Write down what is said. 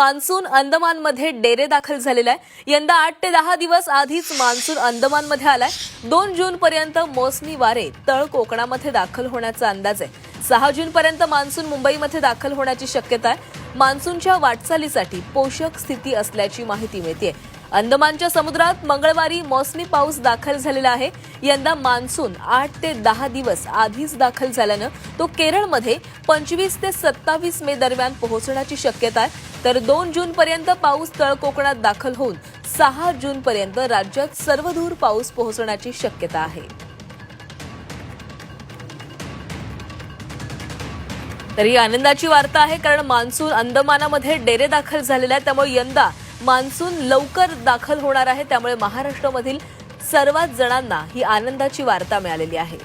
Monsoon अंदमानमध्ये डेरे दाखल झालेला आहे. यंदा आठ ते दहा दिवस आधीच मान्सून अंदमानमध्ये आलाय. दोन जून पर्यंत मोसमी वारे तळ कोकणामध्ये दाखल होण्याचा अंदाज आहे. सहा जून पर्यंत मान्सून मुंबईमध्ये दाखल होण्याची शक्यता आहे. मान्सूनच्या वाटचालीसाठी पोषक स्थिती असल्याची माहिती मिळते अंदमानच्या समुद्रात मंगळवारी मोसमी पाऊस दाखल झालेला आहे. यंदा मान्सून आठ ते दहा दिवस आधीच दाखल झाल्यानं तो केरळमध्ये पंचवीस ते सत्तावीस मे दरम्यान पोहोचण्याची शक्यता आहे. तर दोन जून पर्यंत पाऊस तळ कोकणात दाखल होऊन सहा जून पर्यंत राज्यात सर्वदूर पाऊस पोहोचण्याची शक्यता आहे. तर ही आनंदाची वार्ता आहे कारण मान्सून अंदमानामध्ये डेरे दाखल झालेला आहे. त्यामुळे यंदा मान्सून लवकर दाखल होणार आहे त्यामुळे महाराष्ट्रामधील सर्वात जणांना ही आनंदाची वार्ता मिळालेली आहे.